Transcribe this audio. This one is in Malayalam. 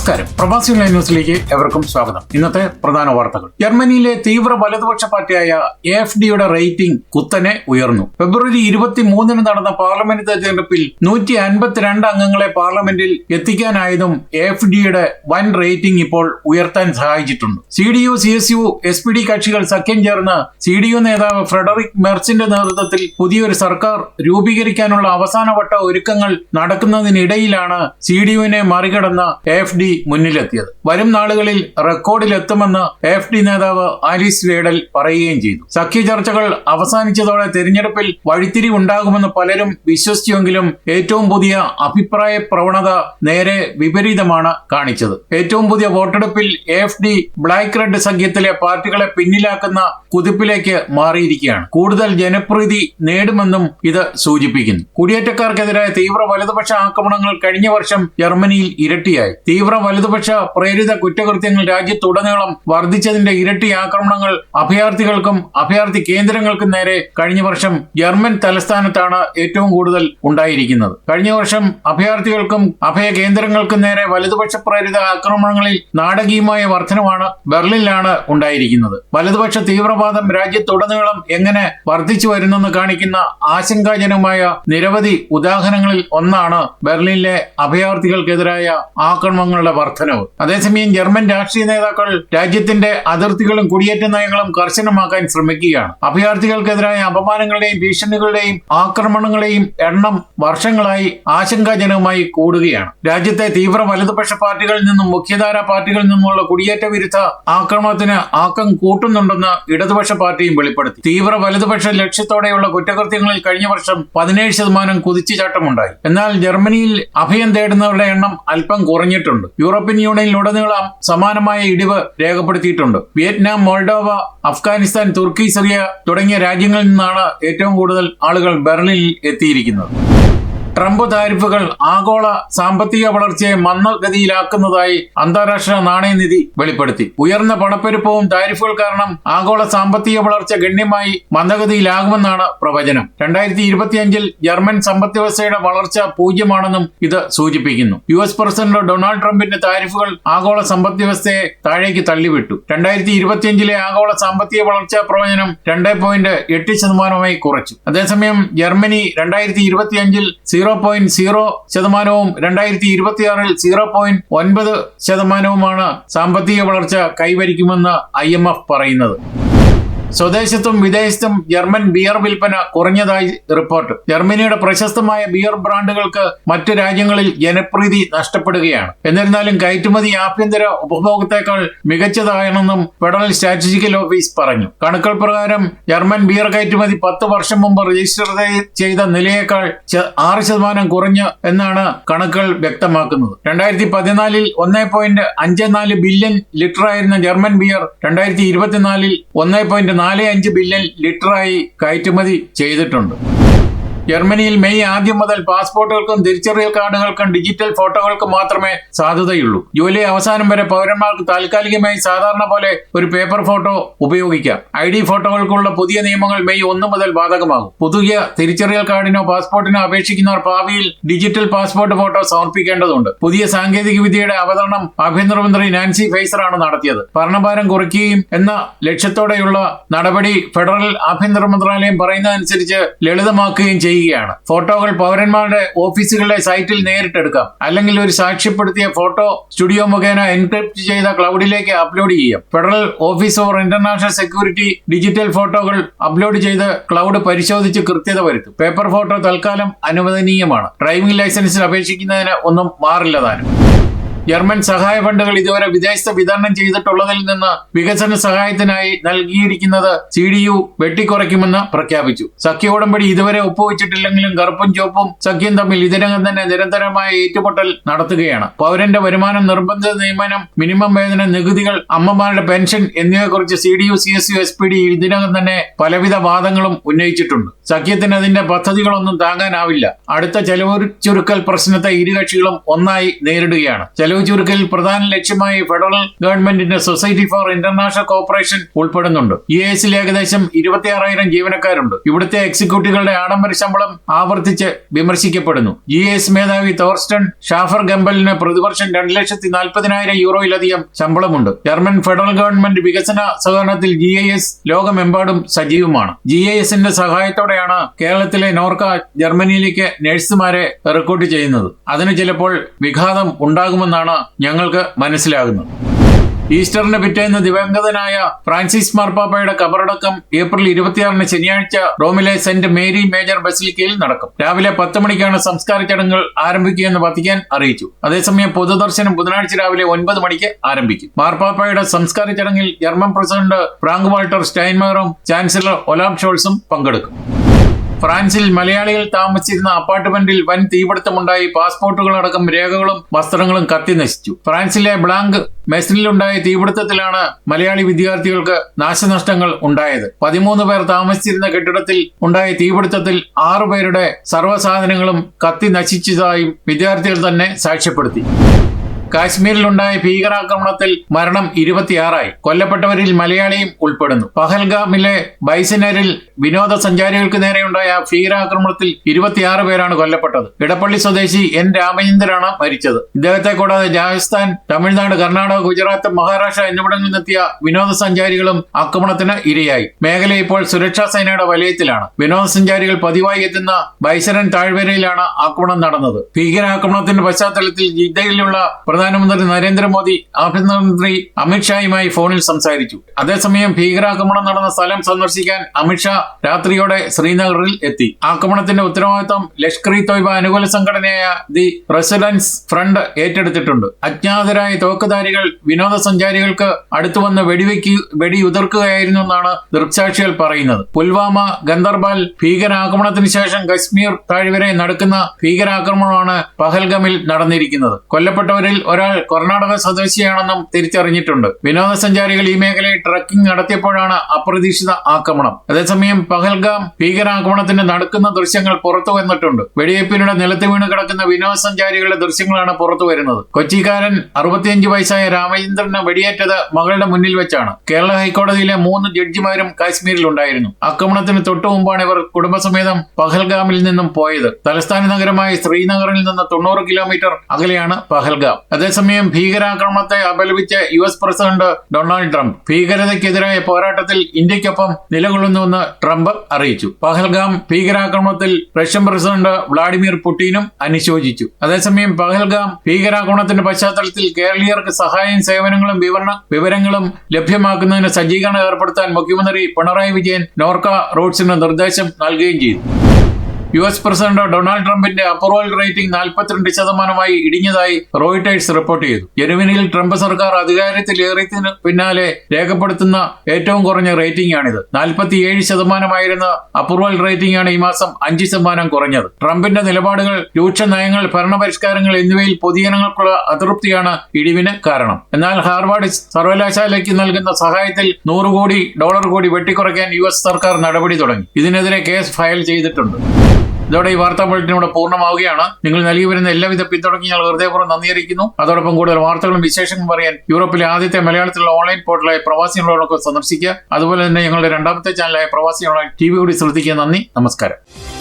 നമസ്കാരം. പ്രവാസി ഓൺലൈൻ ന്യൂസിലേക്ക് എവർക്കും സ്വാഗതം. ഇന്നത്തെ പ്രധാന വാർത്തകൾ. ജർമ്മനിയിലെ തീവ്ര വലതുപക്ഷ പാർട്ടിയായ എഫ് ഡിയുടെ റേറ്റിംഗ് കുത്തനെ ഉയർന്നു. ഫെബ്രുവരി ഇരുപത്തി മൂന്നിന് നടന്ന പാർലമെന്റ് തെരഞ്ഞെടുപ്പിൽ നൂറ്റി അൻപത്തിരണ്ട് അംഗങ്ങളെ പാർലമെന്റിൽ എത്തിക്കാനായതും എഫ് ഡിയുടെ വൻ റേറ്റിംഗ് ഇപ്പോൾ ഉയർത്താൻ സഹായിച്ചിട്ടുണ്ട്. C D U C S U S P D കക്ഷികൾ സഖ്യം ചേർന്ന് സി ഡി യു നേതാവ് ഫ്രെഡറിക് മെർച്ചിന്റെ നേതൃത്വത്തിൽ പുതിയൊരു സർക്കാർ രൂപീകരിക്കാനുള്ള അവസാനവട്ട ഒരുക്കങ്ങൾ നടക്കുന്നതിനിടയിലാണ് സി ഡി യുവിനെ മറികടന്ന് എഫ് ഡി മുന്നിലെത്തിയത്. വരും നാളുകളിൽ റെക്കോർഡിലെത്തുമെന്ന് എഫ് ഡി നേതാവ് ആലിസ് വേഡൽ പറയുകയും ചെയ്തു. സഖ്യ ചർച്ചകൾ അവസാനിച്ചതോടെ തെരഞ്ഞെടുപ്പിൽ വഴിത്തിരി ഉണ്ടാകുമെന്ന് പലരും വിശ്വസിച്ചുവെങ്കിലും ഏറ്റവും പുതിയ അഭിപ്രായ പ്രവണത നേരെ വിപരീതമാണ് കാണിച്ചത്. ഏറ്റവും പുതിയ വോട്ടെടുപ്പിൽ എഫ് ഡി ബ്ലാക്ക് റെഡ് സഖ്യത്തിലെ പാർട്ടികളെ പിന്നിലാക്കുന്ന കുതിപ്പിലേക്ക് മാറിയിരിക്കുകയാണ്. കൂടുതൽ ജനപ്രീതി നേടുമെന്നും ഇത് സൂചിപ്പിക്കുന്നു. കുടിയേറ്റക്കാർക്കെതിരായ തീവ്ര വലതുപക്ഷ ആക്രമണങ്ങൾ കഴിഞ്ഞ വർഷം ജർമ്മനിയിൽ ഇരട്ടിയായി. തീവ്ര വലതുപക്ഷ പ്രേരിത കുറ്റകൃത്യങ്ങൾ രാജ്യത്തുടനീളം വർദ്ധിച്ചതിന്റെ ഇരട്ടി ആക്രമണങ്ങൾ അഭയാർത്ഥികൾക്കും അഭയാർത്ഥി കേന്ദ്രങ്ങൾക്കും നേരെ കഴിഞ്ഞ വർഷം ജർമ്മൻ തലസ്ഥാനത്താണ് ഏറ്റവും കൂടുതൽ ഉണ്ടായിരിക്കുന്നത്. കഴിഞ്ഞ വർഷം അഭയാർത്ഥികൾക്കും അഭയ കേന്ദ്രങ്ങൾക്കും നേരെ വലതുപക്ഷ പ്രേരിത ആക്രമണങ്ങളിൽ നാടകീയമായ വർധനമാണ് ബെർലിനിലാണ് ഉണ്ടായിരിക്കുന്നത്. വലതുപക്ഷ തീവ്രവാദം രാജ്യത്തുടനീളം എങ്ങനെ വർദ്ധിച്ചു വരുന്നെന്ന് കാണിക്കുന്ന ആശങ്കാജനകമായ നിരവധി ഉദാഹരണങ്ങളിൽ ഒന്നാണ് ബെർലിനിലെ അഭയാർത്ഥികൾക്കെതിരായ ആക്രമണങ്ങളുടെ വർധനവ് അതേസമയം ജർമ്മൻ രാഷ്ട്രീയ നേതാക്കൾ രാജ്യത്തിന്റെ അതിർത്തികളും കുടിയേറ്റ നയങ്ങളും കർശനമാക്കാൻ ശ്രമിക്കുകയാണ്. അഭയാർത്ഥികൾക്കെതിരായ അപമാനങ്ങളുടെയും ഭീഷണികളുടെയും ആക്രമണങ്ങളെയും എണ്ണം വർഷങ്ങളായി ആശങ്കാജനകമായി കൂടുകയാണ്. രാജ്യത്തെ തീവ്ര വലതുപക്ഷ പാർട്ടികളിൽ നിന്നും മുഖ്യധാര പാർട്ടികളിൽ നിന്നുമുള്ള കുടിയേറ്റ വിരുദ്ധ ആക്രമണത്തിന് ആക്കം കൂട്ടുന്നുണ്ടെന്ന് ഇടതുപക്ഷ പാർട്ടിയും വെളിപ്പെടുത്തി. തീവ്ര വലതുപക്ഷ ലക്ഷ്യത്തോടെയുള്ള കുറ്റകൃത്യങ്ങളിൽ കഴിഞ്ഞ വർഷം പതിനേഴ് ശതമാനം കുതിച്ചുചാട്ടമുണ്ടായി. എന്നാൽ ജർമ്മനിയിൽ അഭയം തേടുന്നവരുടെ എണ്ണം അല്പം കുറഞ്ഞിട്ടുണ്ട്. യൂറോപ്യൻ യൂണിയനിലുടനീളം സമാനമായ ഇടിവ് രേഖപ്പെടുത്തിയിട്ടുണ്ട്. വിയറ്റ്നാം മോൾഡോവ അഫ്ഗാനിസ്ഥാൻ തുർക്കി സിറിയ തുടങ്ങിയ രാജ്യങ്ങളിൽ നിന്നാണ് ഏറ്റവും കൂടുതൽ ആളുകൾ ബെർലിനിൽ എത്തിയിരിക്കുന്നത്. ട്രംപ് താരിഫുകൾ ആഗോള സാമ്പത്തിക വളർച്ചയെ മന്ദഗതിയിലാക്കുന്നതായി അന്താരാഷ്ട്ര നാണയനിധി വെളിപ്പെടുത്തി. ഉയർന്ന പണപ്പെരുപ്പവും താരിഫുകൾ കാരണം ആഗോള സാമ്പത്തിക വളർച്ച ഗണ്യമായി മന്ദഗതിയിലാകുമെന്നാണ് പ്രവചനം. രണ്ടായിരത്തി ഇരുപത്തിയഞ്ചിൽ ജർമ്മൻ സമ്പദ് വ്യവസ്ഥയുടെ വളർച്ച പൂജ്യമാണെന്നും ഇത് സൂചിപ്പിക്കുന്നു. യു എസ് പ്രസിഡന്റ് ഡൊണാൾഡ് ട്രംപിന്റെ താരിഫുകൾ ആഗോള സമ്പദ് വ്യവസ്ഥയെ താഴേക്ക് തള്ളിവിട്ടു. രണ്ടായിരത്തി ഇരുപത്തിയഞ്ചിലെ ആഗോള സാമ്പത്തിക വളർച്ചാ പ്രവചനം രണ്ട് പോയിന്റ് എട്ട് ശതമാനമായി കുറച്ചു. അതേസമയം ജർമ്മനി രണ്ടായിരത്തി ഇരുപത്തിയഞ്ചിൽ സീറോ പോയിന്റ് സീറോ ശതമാനവും രണ്ടായിരത്തി ഇരുപത്തിയാറിൽ സീറോ പോയിന്റ് ഒൻപത് ശതമാനവുമാണ് സാമ്പത്തിക വളർച്ച കൈവരിക്കുമെന്ന് ഐ എം എഫ് പറയുന്നത്. സ്വദേശത്തും വിദേശത്തും ജർമ്മൻ ബിയർ വിൽപ്പന കുറഞ്ഞതായി റിപ്പോർട്ട്. ജർമ്മനിയുടെ പ്രശസ്തമായ ബിയർ ബ്രാൻഡുകൾക്ക് മറ്റു രാജ്യങ്ങളിൽ ജനപ്രീതി നഷ്ടപ്പെടുകയാണ്. എന്നിരുന്നാലും കയറ്റുമതി ആഭ്യന്തര ഉപഭോഗത്തേക്കാൾ മികച്ചതാണെന്നും ഫെഡറൽ സ്റ്റാറ്റിസ്റ്റിക്കൽ ഓഫീസ് പറഞ്ഞു. കണക്കുകൾ പ്രകാരം ജർമ്മൻ ബിയർ കയറ്റുമതി പത്ത് വർഷം മുമ്പ് രജിസ്റ്റർ ചെയ്ത നിലയേക്കാൾ ആറ് ശതമാനം കുറഞ്ഞു എന്നാണ് കണക്കുകൾ വ്യക്തമാക്കുന്നത്. രണ്ടായിരത്തി പതിനാലിൽ ഒന്നേ പോയിന്റ് അഞ്ച് നാല് ബില്യൺ ലിറ്ററായിരുന്ന ജർമ്മൻ ബിയർ രണ്ടായിരത്തി ഇരുപത്തിനാലിൽ ഒന്നേ പോയിന്റ് നാല് അഞ്ച് ബില്യൺ ലിറ്ററായി കയറ്റുമതി ചെയ്തിട്ടുണ്ട്. ജർമ്മനിയിൽ മെയ് ആദ്യം മുതൽ പാസ്പോർട്ടുകൾക്കും തിരിച്ചറിയൽ കാർഡുകൾക്കും ഡിജിറ്റൽ ഫോട്ടോകൾക്കും മാത്രമേ സാധുതയുള്ളൂ. ജൂലൈ അവസാനം വരെ പൗരന്മാർക്ക് താൽക്കാലികമായി സാധാരണ പോലെ ഒരു പേപ്പർ ഫോട്ടോ ഉപയോഗിക്കാം. ഐ ഡി ഫോട്ടോകൾക്കുള്ള പുതിയ നിയമങ്ങൾ മെയ് ഒന്ന് മുതൽ ബാധകമാകും. പുതിയ തിരിച്ചറിയൽ കാർഡിനോ പാസ്പോർട്ടിനോ അപേക്ഷിക്കുന്നവർ ഭാവിയിൽ ഡിജിറ്റൽ പാസ്പോർട്ട് ഫോട്ടോ സമർപ്പിക്കേണ്ടതുണ്ട്. പുതിയ സാങ്കേതിക വിദ്യയുടെ അവതരണം ആഭ്യന്തരമന്ത്രി നാൻസി ഫൈസറാണ് നടത്തിയത്. ഭരണഭാരം കുറയ്ക്കുകയും എന്ന ലക്ഷ്യത്തോടെയുള്ള നടപടി ഫെഡറൽ ആഭ്യന്തര മന്ത്രാലയം പറയുന്നതനുസരിച്ച് ലളിതമാക്കുകയും ചെയ്യും. ചെയ്യുകയാണ്. ഫോട്ടോകൾ പൗരന്മാരുടെ ഓഫീസുകളിലെ സൈറ്റിൽ നേരിട്ടെടുക്കാം. അല്ലെങ്കിൽ ഒരു സാക്ഷ്യപ്പെടുത്തിയ ഫോട്ടോ സ്റ്റുഡിയോ മുഖേന എൻക്രിപ്റ്റ് ചെയ്ത ക്ലൗഡിലേക്ക് അപ്ലോഡ് ചെയ്യാം. Federal office for international security digital ഫോട്ടോകൾ അപ്ലോഡ് ചെയ്ത് ക്ലൗഡ് പരിശോധിച്ച് കൃത്യത വരുത്തും. പേപ്പർ ഫോട്ടോ തൽക്കാലം അനുവദനീയമാണ്. ഡ്രൈവിംഗ് ലൈസൻസിൽ അപേക്ഷിക്കുന്നതിന് ഒന്നും മാറില്ലതാനും ജർമ്മൻ സഹായ ഫണ്ടുകൾ ഇതുവരെ വിദേശത്ത് വിതരണം ചെയ്തിട്ടുള്ളതിൽ നിന്ന് വികസന സഹായത്തിനായി നൽകിയിരിക്കുന്നത് സി ഡി യു വെട്ടിക്കുറയ്ക്കുമെന്ന് പ്രഖ്യാപിച്ചു. സഖ്യ ഉടമ്പടി ഇതുവരെ ഒപ്പുവെച്ചിട്ടില്ലെങ്കിലും കറുപ്പും ചുവപ്പും സഖ്യം തമ്മിൽ ഇതിനകം തന്നെ നിരന്തരമായ ഏറ്റുമുട്ടൽ നടത്തുകയാണ്. പൗരന്റെ വരുമാനം നിർബന്ധിത നിയമനം മിനിമം വേതന നികുതികൾ അമ്മമാരുടെ പെൻഷൻ എന്നിവയെക്കുറിച്ച് C D U C S U S P D ഇതിനകം തന്നെ പലവിധ വാദങ്ങളും ഉന്നയിച്ചിട്ടുണ്ട്. സഖ്യത്തിന് അതിന്റെ പദ്ധതികളൊന്നും താങ്ങാനാവില്ല. അടുത്ത ചെലവ് ചുരുക്കൽ പ്രശ്നത്തെ ഇരു കക്ഷികളും ഒന്നായി നേരിടുകയാണ്. ചെലവ് ചുരുക്കൽ പ്രധാന ലക്ഷ്യമായി ഫെഡറൽ ഗവൺമെന്റിന്റെ സൊസൈറ്റി ഫോർ ഇന്റർനാഷണൽ കോർപ്പറേഷൻ ഉൾപ്പെടുന്നുണ്ട്. യു എസിൽ ഏകദേശം ഇരുപത്തിയാറായിരം ജീവനക്കാരുണ്ട്. ഇവിടുത്തെ എക്സിക്യൂട്ടീവുകളുടെ ആഡംബര ശമ്പളം ആവർത്തിച്ച് വിമർശിക്കപ്പെടുന്നു. യു എസ് മേധാവി തോർസ്റ്റൺ ഷാഫർ ഗംബലിന് പ്രതിവർഷം രണ്ട് ലക്ഷത്തി നാൽപ്പതിനായിരം യൂറോയിലധികം ശമ്പളമുണ്ട്. ജർമ്മൻ ഫെഡറൽ ഗവൺമെന്റ് വികസന സഹകരണത്തിൽ ജി ഐ എസ് ലോകമെമ്പാടും സജീവമാണ്. ജി ഐ എസിന്റെ സഹായത്തോടെയാണ് കേരളത്തിലെ നോർക്ക ജർമ്മനിയിലേക്ക് നഴ്സുമാരെ റിക്രൂട്ട് ചെയ്യുന്നത്. അതിന് ചിലപ്പോൾ വിഘാതം ഉണ്ടാകുമെന്നാണ് ഞങ്ങൾക്ക് മനസ്സിലാകുന്നത്. ഈസ്റ്ററിന് പിറ്റേന്ന് ദിവംഗതനായ ഫ്രാൻസിസ് മാർപ്പാപ്പയുടെ കബറടക്കം ഏപ്രിൽ ഇരുപത്തിയാറിന് ശനിയാഴ്ച റോമിലെ സെന്റ് മേരി മേജർ ബസിലിക്കയിൽ നടക്കും. രാവിലെ പത്ത് മണിക്കാണ് സംസ്കാര ചടങ്ങുകൾ ആരംഭിക്കുകയെന്ന് വത്തിക്കാൻ അറിയിച്ചു. അതേസമയം പൊതുദർശനം ബുധനാഴ്ച രാവിലെ ഒൻപത് മണിക്ക് ആരംഭിക്കും. മാർപ്പാപ്പയുടെ സംസ്കാര ചടങ്ങിൽ ജർമ്മൻ പ്രസിഡന്റ് ഫ്രാങ്ക് വാൾട്ടർ സ്റ്റൈൻമയറും ചാൻസലർ ഒലാം ഷോൾസും പങ്കെടുക്കും. ഫ്രാൻസിൽ മലയാളികൾ താമസിച്ചിരുന്ന അപ്പാർട്ട്മെന്റിൽ വൻ തീപിടുത്തമുണ്ടായി. പാസ്പോർട്ടുകളടക്കം രേഖകളും വസ്ത്രങ്ങളും കത്തി നശിച്ചു. ഫ്രാൻസിലെ ബ്ലാങ്ക് മെസ്റ്റിലുണ്ടായ തീപിടുത്തത്തിലാണ് മലയാളി വിദ്യാർത്ഥികൾക്ക് നാശനഷ്ടങ്ങൾ ഉണ്ടായത്. പതിമൂന്ന് പേർ താമസിച്ചിരുന്ന കെട്ടിടത്തിൽ ഉണ്ടായ തീപിടുത്തത്തിൽ ആറു പേരുടെ സർവസാധനങ്ങളും കത്തി നശിച്ചതായും വിദ്യാർത്ഥികൾ തന്നെ സാക്ഷ്യപ്പെടുത്തി. കാശ്മീരിലുണ്ടായ ഭീകരാക്രമണത്തിൽ മരണം ഇരുപത്തിയാറായി. കൊല്ലപ്പെട്ടവരിൽ മലയാളിയും ഉൾപ്പെടുന്നു. പഹൽഗാമിലെ ബൈസനരിൽ വിനോദസഞ്ചാരികൾക്ക് നേരെയുണ്ടായ ഭീകരാക്രമണത്തിൽ ഇരുപത്തിയാറ് പേരാണ് കൊല്ലപ്പെട്ടത്. ഇടപ്പള്ളി സ്വദേശി എൻ. രാമചന്ദ്രനാണ് മരിച്ചത്. ഇദ്ദേഹത്തെ കൂടാതെ രാജസ്ഥാൻ തമിഴ്നാട് കർണാടക ഗുജറാത്ത് മഹാരാഷ്ട്ര എന്നിവിടങ്ങളിൽ നിന്നെത്തിയ വിനോദസഞ്ചാരികളും ആക്രമണത്തിന് ഇരയായി. മേഖല ഇപ്പോൾ സുരക്ഷാ സേനയുടെ വലയത്തിലാണ്. വിനോദസഞ്ചാരികൾ പതിവായി എത്തുന്ന ബൈസരൻ താഴ്വരയിലാണ് ആക്രമണം നടന്നത്. ഭീകരാക്രമണത്തിന്റെ പശ്ചാത്തലത്തിൽ ജിദ്ദയിലുള്ള പ്രധാനമന്ത്രി നരേന്ദ്രമോദി ആഭ്യന്തരമന്ത്രി അമിത്ഷായുമായി ഫോണിൽ സംസാരിച്ചു. അതേസമയം ഭീകരാക്രമണം നടന്ന സ്ഥലം സന്ദർശിക്കാൻ അമിത്ഷാ രാത്രിയോടെ ശ്രീനഗറിൽ എത്തി. ആക്രമണത്തിന്റെ ഉത്തരവാദിത്വം ലഷ്കർ ഇ തോയ്ബ അനുകൂല സംഘടനയായ ദി റെസിഡൻസ് ഫ്രണ്ട് ഏറ്റെടുത്തിട്ടുണ്ട്. അജ്ഞാതരായ തോക്കുധാരികൾ വിനോദസഞ്ചാരികൾക്ക് അടുത്തുവന്ന് വെടിവെക്ക് വെടിയുതിർക്കുകയായിരുന്നു എന്നാണ് ദൃക്സാക്ഷികൾ പറയുന്നത്. പുൽവാമ ഗന്ദർബാൽ ഭീകരാക്രമണത്തിന് ശേഷം കശ്മീർ താഴ്വരെ നടക്കുന്ന ഭീകരാക്രമണമാണ് പഹൽഗമിൽ നടന്നിരിക്കുന്നത്. കൊല്ലപ്പെട്ടവരിൽ ഒരാൾ കർണാടക സ്വദേശിയാണെന്നും തിരിച്ചറിഞ്ഞിട്ടുണ്ട്. വിനോദസഞ്ചാരികൾ ഈ മേഖലയിൽ ട്രക്കിംഗ് നടത്തിയപ്പോഴാണ് അപ്രതീക്ഷിത ആക്രമണം. അതേസമയം പഹൽഗാം ഭീകരാക്രമണത്തിന് നടക്കുന്ന ദൃശ്യങ്ങൾ പുറത്തു വന്നിട്ടുണ്ട്. വെടിവയ്പ്പിനിടെ നിലത്ത് വീണ് കിടക്കുന്ന വിനോദസഞ്ചാരികളുടെ ദൃശ്യങ്ങളാണ് പുറത്തു വരുന്നത്. കൊച്ചിക്കാരൻ അറുപത്തിയഞ്ച് വയസ്സായ രാമചന്ദ്രനെ വെടിയേറ്റത് മകളുടെ മുന്നിൽ വെച്ചാണ്. കേരള ഹൈക്കോടതിയിലെ മൂന്ന് ജഡ്ജിമാരും കാശ്മീരിൽ ഉണ്ടായിരുന്നു. ആക്രമണത്തിന് തൊട്ടു മുമ്പാണ് ഇവർ കുടുംബസമേതം പഹൽഗാമിൽ നിന്നും പോയത്. തലസ്ഥാന നഗരമായ ശ്രീനഗറിൽ നിന്ന് തൊണ്ണൂറ് കിലോമീറ്റർ അകലെയാണ് പഹൽഗാം. അതേസമയം ഭീകരാക്രമണത്തെ അപലപിച്ച U S president Donald Trump ഭീകരതയ്ക്കെതിരായ പോരാട്ടത്തിൽ ഇന്ത്യക്കൊപ്പം നിലകൊള്ളുന്നുവെന്ന് ട്രംപ് അറിയിച്ചു. പഹൽഗാം ഭീകരാക്രമണത്തിൽ റഷ്യൻ പ്രസിഡന്റ് വ്ളാഡിമിർ പുടിനും അനുശോചിച്ചു. അതേസമയം പഹൽഗാം ഭീകരാക്രമണത്തിന്റെ പശ്ചാത്തലത്തിൽ കേരളീയർക്ക് സഹായം സേവനങ്ങളും വിവരണ വിവരങ്ങളും ലഭ്യമാക്കുന്നതിന് സജ്ജീകരണം ഏർപ്പെടുത്താൻ മുഖ്യമന്ത്രി പിണറായി വിജയൻ നോർക്ക റൂട്ട്സിന് നിർദ്ദേശം നൽകുകയും ചെയ്തു. യു എസ് പ്രസിഡന്റ് ഡൊണാൾഡ് ട്രംപിന്റെ അപ്രൂവൽ റേറ്റിംഗ് നാൽപ്പത്തിരണ്ട് ശതമാനമായി ഇടിഞ്ഞതായി റോയിട്ടേഴ്സ് റിപ്പോർട്ട് ചെയ്തു. ജനുവരിയിൽ ട്രംപ് സർക്കാർ അധികാരത്തിലേറിയതിന് പിന്നാലെ രേഖപ്പെടുത്തുന്ന ഏറ്റവും കുറഞ്ഞ റേറ്റിംഗ് ആണിത് നാൽപ്പത്തിയേഴ് ശതമാനമായിരുന്ന അപ്രൂവൽ റേറ്റിംഗ് ആണ് ഈ മാസം അഞ്ച് ശതമാനം കുറഞ്ഞത്. ട്രംപിന്റെ നിലപാടുകൾ രൂക്ഷ നയങ്ങൾ ഭരണപരിഷ്കാരങ്ങൾ എന്നിവയിൽ പൊതുജനങ്ങൾക്കുള്ള അതൃപ്തിയാണ് ഇടിവിന് കാരണം. എന്നാൽ ഹാർവാർഡ് സർവകലാശാലയ്ക്ക് നൽകുന്ന സഹായത്തിൽ നൂറ് കോടി ഡോളർ കൂടി വെട്ടിക്കുറയ്ക്കാൻ യു സർക്കാർ നടപടി തുടങ്ങി. ഇതിനെതിരെ കേസ് ഫയൽ ചെയ്തിട്ടുണ്ട്. ഇതോടെ ഈ വാർത്താ ബുള്ളറ്റിൻ ഇവിടെ പൂർണമാവുകയാണ്. നിങ്ങൾ നൽകി വരുന്ന എല്ലാവിധ പിന്തുണയ്ക്ക് ഞങ്ങൾ ഹൃദയപൂർവം നന്ദി അറിയിക്കുന്നു. അതോടൊപ്പം കൂടുതൽ വാർത്തകളും വിശേഷങ്ങളും പറയാൻ യൂറോപ്പിലെ ആദ്യത്തെ മലയാളത്തിലുള്ള ഓൺലൈൻ പോർട്ടലായ പ്രവാസി ഓൺലൈനൊക്കെ സന്ദർശിക്കുക. അതുപോലെ തന്നെ ഞങ്ങളുടെ രണ്ടാമത്തെ ചാനലായ പ്രവാസി ഓൺലൈൻ ടി വി കൂടി ശ്രദ്ധിക്കുക. നന്ദി. നമസ്കാരം.